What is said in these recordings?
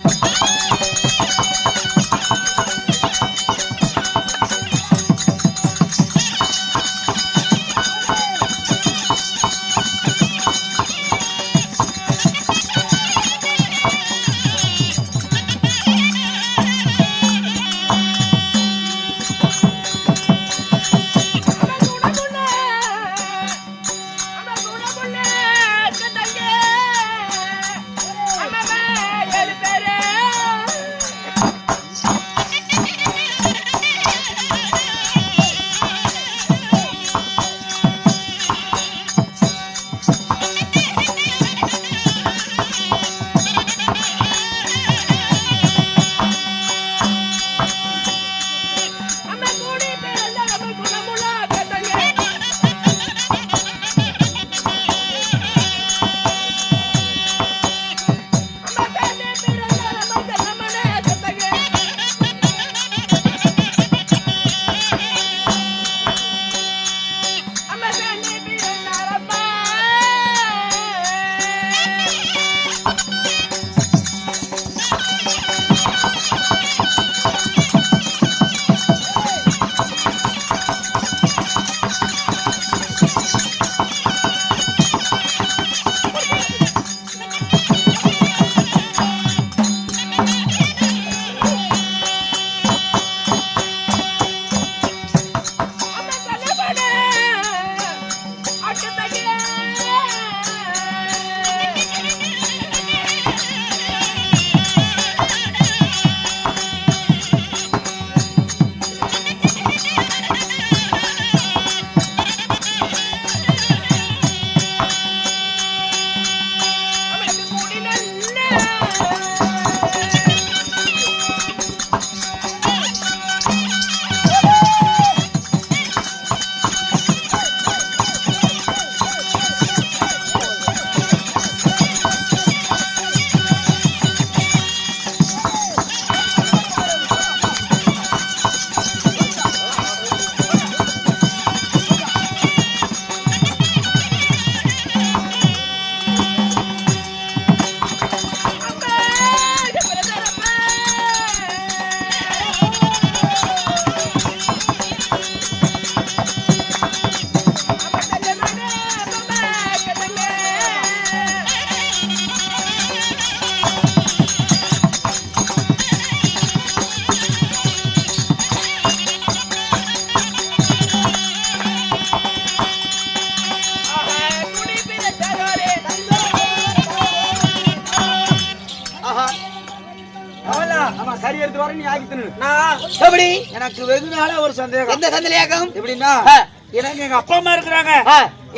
ஆமா நான் எப்படி? எனக்கு வெகு நாளா ஒரு சந்தேகம். எந்த சந்தேகம்? எப்படின்னா. எனக்கு எங்க அப்பா அம்மா இருக்கிறாங்க.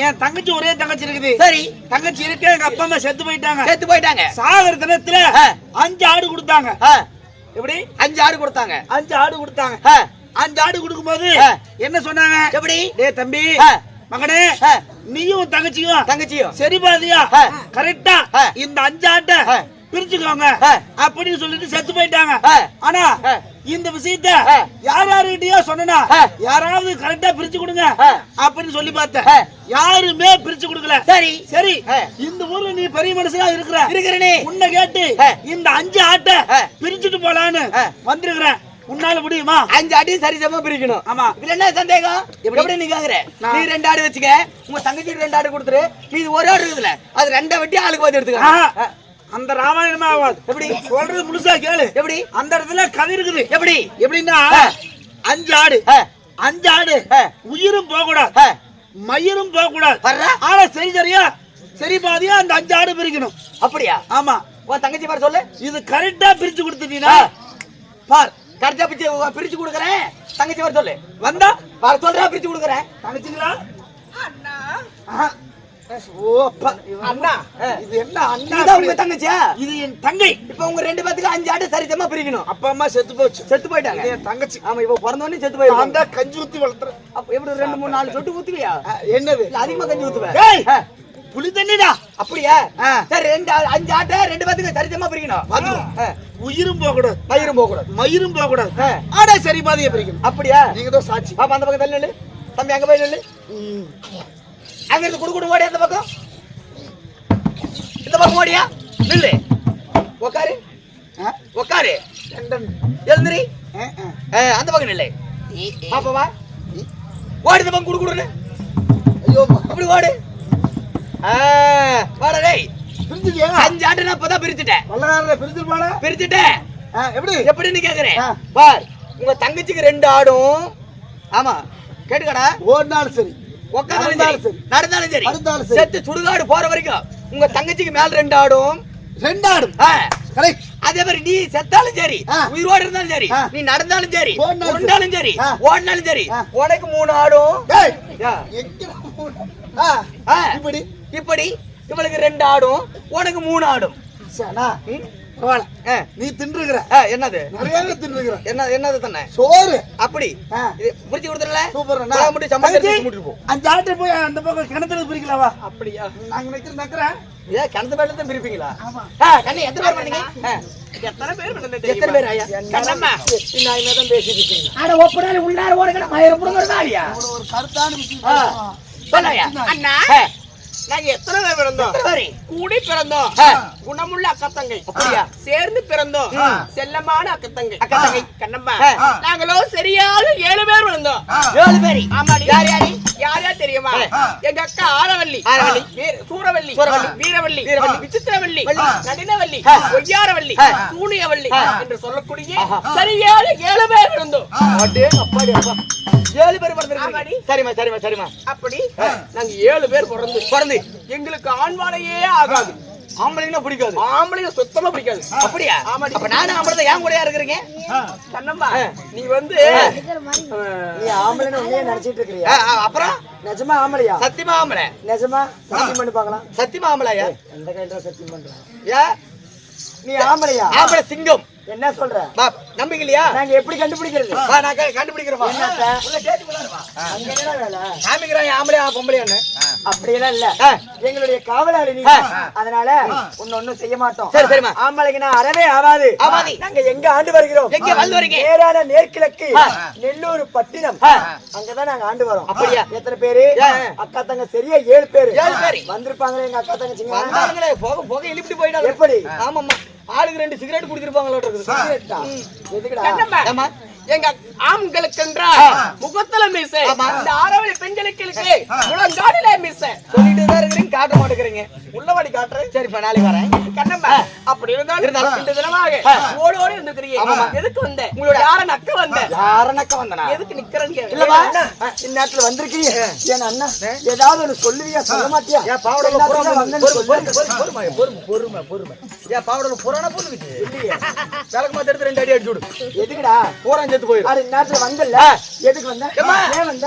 என் தங்கச்சி ஒரே தங்கச்சி இருக்குது. சரி. தங்கச்சி இருக்கு எங்க அப்பா அம்மா செத்து போயிட்டாங்க. செத்து போயிட்டாங்க. சாகர தினத்துல. அஞ்சு ஆடு கொடுத்தாங்க. எப்படி? அஞ்சு ஆடு கொடுத்தாங்க. அஞ்சு ஆடு கொடுத்தாங்க. அஞ்சு ஆடு கொடுக்கும்போது ஆ. என்ன சொன்னாங்க? எப்படி? டேய் தம்பி. மகனே நீயும் தங்கச்சியும் தங்கச்சியும். சரி பாதியா. கரெக்டா. இந்த அஞ்சு ஆட்டை. பிரிச்சுக்கோங்க. அப்படின்னு சொல்லிட்டு செத்து போயிட்டாங்க. ஆனா. இந்த விஷயத்த. யார் யாருகிட்டயோ சொன்னா. யாராவது கரெக்டா பிரிச்சு கொடுங்க. அப்படின்னு சொல்லி பார்த்தேன் ஆ. யாருமே பிரிச்சு கொடுக்கல சரி சரி. இந்த ஊர்ல நீ பெரிய மனுஷனா இருக்கிற இருக்கிறனே உன்னை கேட்டு. இந்த அஞ்சு ஆட்டை. பிரிச்சுட்டு போலான்னு. வந்திருக்கிறேன் உன்னால முடியுமா அஞ்சு ஆடி சரிசமா பிரிக்கணும் ஆமா இதுல என்ன சந்தேகம் எப்படி? நீ கேக்குற நீ ரெண்டு ஆடு வச்சுக்க உங்க தங்கச்சி ரெண்டு ஆடு கொடுத்துரு நீ ஒரு ஆடு இருக்குதுல அது ரெண்டை வெட்டி ஆளுக்கு பாத்து எடுத்துக்க அந்த ராமாயணமா ஆகாது. எப்படி? சொல்றது முழுசா கேளு. எப்படி? அந்த இடத்துல கதை இருக்குது. எப்படி? எப்படின்னா. அஞ்சு ஆடு. அஞ்சு ஆடு. உயிரும் போக கூடாது மயிரும் போக கூடாது? ஆனா சரி சரியா சரி பாதியா அந்த அஞ்சு ஆடு பிரிக்கணும். அப்படியா? ஆமா. உன் தங்கச்சி பாரு சொல்லு. இது கரெக்டா பிரிச்சு கொடுத்துட்டீங்கன்னா. பார் கரெக்டா பிரிச்சு பிரிச்சு கொடுக்குறேன். தங்கச்சி வர சொல்லு. வந்தா? பார் சொல்றா பிரிச்சு கொடுக்குறேன். தங்கச்சிங்களா? ஆஹா. ஓ அண்ணா. இது என்ன அண்ணா உங்க? தங்கச்சியா இது என் தங்கை. இப்ப உங்க ரெண்டு பேத்துக்கு அஞ்சு ஆடு சரிசமா பிரிக்கணும். அப்பா அம்மா செத்து போச்சு. செத்து போயிட்டாங்க. என் தங்கச்சி. ஆமா இப்ப பிறந்தோடனே செத்து போயிட்டாங்க கஞ்சி ஊத்தி வளர்த்துறேன். அப்ப எப்படி ரெண்டு மூணு நாலு சொட்டு ஊத்துவியா? என்னது? அதிகமா கஞ்சி ஊத்துவேன் புளி தண்ணிடா. அப்படியா. சரி ரெண்டு அஞ்சு ஆட்டை ரெண்டு பேத்துக்கு சரிசமா பிரிக்கணும். உயிரும் போக கூடாது மயிரும் போக கூடாது மயிரும் போக கூடாது ஆ. ஆனா சரி பாதியை பிரிக்கணும். அப்படியா? நீங்க தான் சாட்சி. பாப்பா அந்த பக்கம் தள்ளி தம்பி அங்க போய் நில்லு அங்க இருந்து குடு குடு ஓடி அந்த பக்கம்? இந்த பக்கம் ஓடியா? நில்லு. உக்காரு. ஆ? உட்காரு ரெண்டன். எழுந்திரி அந்த பக்கம் இல்லை பாப்பா வா. ஓடி இந்த பக்கம் குடு குடுன்னு ஐயோ அப்படி ஓடு. வாடா டேய். அஞ்சு ஆண்டு நான் இப்பதான் பிரிச்சுட்டேன் பிரிச்சுட்டேன் எப்படி? எப்படின்னு கேக்குறேன். பார் உங்க தங்கச்சிக்கு ரெண்டு ஆடும். ஆமா. கேட்டுக்கடா. ஓடினாலும் சரி. உட்காந்தாலும் நடந்தாலும் சரி சரி. நடந்தாலும் சரி நடந்தாலும் சரி. செத்து சுடுகாடு போற வரைக்கும் உங்க தங்கச்சிக்கு மேல ரெண்டு ஆடும் ரெண்டாடும் ஆ, கரெக்ட் அதே மாதிரி நீ செத்தாலும் சரி. உயிரோடு இருந்தாலும் சரி. நீ நடந்தாலும் சரி ஓடினாலும் உருண்டாலும் சரி. ஓடினாலும் சரி. உனக்கு மூணு ஆடும். இப்படி இப்படி இவளுக்கு ரெண்டு ஆடும் உனக்கு மூணு ஆடும்? பரவாயில்ல. நீ தின்றுகிற. என்னது? நிறைய தின்றுகிற. என்ன என்னது தானே சோறு. அப்படி? புரிச்சு கொடுத்துடல சூப்பர். நான் மட்டும் முடிட்டு போ. அந்த ஆட்டை போய் அந்த பக்கம் கிணத்துல பிரிக்கலாவா அப்படியா? நாங்க நிக்கிற நக்கிறேன் ஏன் கிணத்து பேர்ல தான் பிரிப்பீங்களா? ஆ, கண்ணு எத்தனை பேர் பண்ணீங்க? எத்தனை பேர் எத்தனை பேர் ஐயா கண்ணம்மா. பேசிட்டு இருக்கீங்க. ஆட ஒப்பனால உள்ளார மயிர புடுங்கறதா அவ்வளவு ஒரு கருத்தான விஷயம் அண்ணா. நாங்க எத்தனை பேர் பிறந்தோம்? கூடி பிறந்தோம். குணமுள்ள அக்கத்தங்கை? சேர்ந்து பிறந்தோம். செல்லமான அக்கத்தங்கை அக்கத்தங்கை. கண்ணம்மா ஆ. நாங்களோ சரியாக ஏழு பேர் ஏழு பேரு ஆமாடி யார் யாரு யார் யார் தெரியுமா. எங்க அக்கா ஆரவல்லி சூரவல்லி. வீரவல்லி. விசித்திரவல்லி. நடினவல்லி. ஒய்யாரவல்லி. சூனியவல்லி. என்று சொல்லக்கூடிய ஆஹா. சரியாக ஏழு பேர் இருந்தோம் அப்பாடி அப்பா. ஏழு பேர் பிறந்திருக்கீங்க. சரிம்மா சரிம்மா சரிம்மா. அப்படி நாங்க ஏழு பேர் பிறந்து பிறந்து. எங்களுக்கு ஆண்வானையே ஆகாது. ஆம்பளைங்கன்னா பிடிக்காது. ஆம்பளைங்க சுத்தமா பிடிக்காது. அப்படியா. அப்ப நானும் ஆம்பளை ஏன் கூடயா இருக்கிறீங்க? கண்ணம்மா. நீ வந்து. நீ ஆம்பளைன்னு உண்மையா நினைச்சிட்டு இருக்கிறியா? அப்புறம்? நிஜமா ஆம்பளையா? சத்தியமா ஆம்பளை. நிஜமா? சத்தியம் பண்ணி பார்க்கலாம். சத்தியமா ஆம்பளையா? எந்த கையில சத்தியம் பண்ற ஏ? நீ ஆம்பளையா ஆம்பளை சிங்கம் என்ன சொல்ற பா நம்பிக்கலையா நாங்க எப்படி கண்டுபிடிக்கிறது வா நான் க- கண்டுபிடிக்கிறேன் வா. என்னத்த? உள்ள கேட்டு வா. அங்க என்னடா வேலை காமிக்கிறான் ஆம்பளையா பொம்பளையான்னு அப்படியெல்லாம் இல்ல. எங்களுடைய காவலாளி நீ. அதனால உன்னை ஒண்ணும் செய்ய மாட்டோம் சரி, சரிம்மா. ஆம்பளைக்கு நான் அறவே ஆகாது ஆகாது. நாங்க எங்க ஆண்டு வருகிறோம் எங்க வந்து வரீங்க? நேரான நேர்கிழக்கு. நெல்லூர் பட்டினம். அங்கதான் நாங்க ஆண்டு வரோம் அப்படியா? எத்தனை பேரு. அக்கா தங்க சரியா ஏழு பேரு ஏழு பேரு. வந்திருப்பாங்களே எங்க அக்கா தங்கச்சிங்க வந்தாலுங்களே போக போக இழுப்பிட்டு போயிடாது எப்படி? ஆமாம்மா ஆளுக்கு ரெண்டு சிகரெட் குடிச்சிருப்பாங்களோ? எதுக்குடா? எங்க ஆண்களுக்கென்றா ஆ. முகத்துல மீசை. இந்த ஆரவழி பெண்களுக்கு இருக்கு முழங்காலில மீசை சொல்லிட்டு தான் இருக்கிறீங்க காட்ட மாட்டேங்கிறீங்க. உள்ளவாடி காட்டுறேன் சரிப்பா நாளைக்கு வரேன். கண்ணம்மா அப்படி இருந்தாலும். இந்த தினமாக. ஓடி ஓடி இருந்துக்கிறீங்க. எதுக்கு வந்த? உங்களோட- யார நக்க வந்த? யாரனக்க வந்தனா? எதுக்கு நிக்கிறேன்னு. கேக்குறேன் இந்நேரத்துல வந்திருக்கீங்க என் அண்ணா ஏதாவது ஒண்ணு சொல்லுவியா? சொல்ல மாட்டியா? ஏன் பாவடல எல்லாத்துக்கும் புறாம பொறுமை. பொறுமை ஏன் பாவடல புறான போட்டுக்கிச்சு விளக்கு மாத்த எடுத்து ரெண்டு அடி அடிச்சு விடு. எதுக்குடா? பூரா செத்து போயிடும் அரை நேரத்துல வந்தல்ல? ஆ. எதுக்கு வந்த? ஏன் வந்த?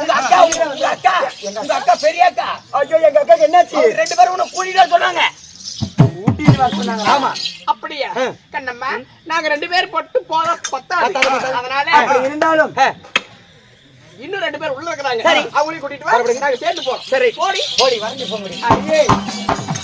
உங்க அக்கா உங்க அக்கா பெரிய அக்கா. ஐயோ எங்க அக்காக்கு என்னாச்சு? ரெண்டு பேரும் உன்னை கூட்டிட்டு சொன்னாங்க. ஊட்டிட்டு வர சொன்னாங்க ஆமா. அப்படியா. கண்ணம்மா நாங்க ரெண்டு பேர் பொட்டு போத பத்தாது. அதனால அப்படி இருந்தாலும் இன்னும் ரெண்டு பேர் உள்ள இருக்கிறாங்க. சரி. அவங்களையும் கூட்டிட்டு வா. நாங்க சேர்ந்து போறோம் சரி. போடி ஓடி வரைஞ்சு போக முடியும்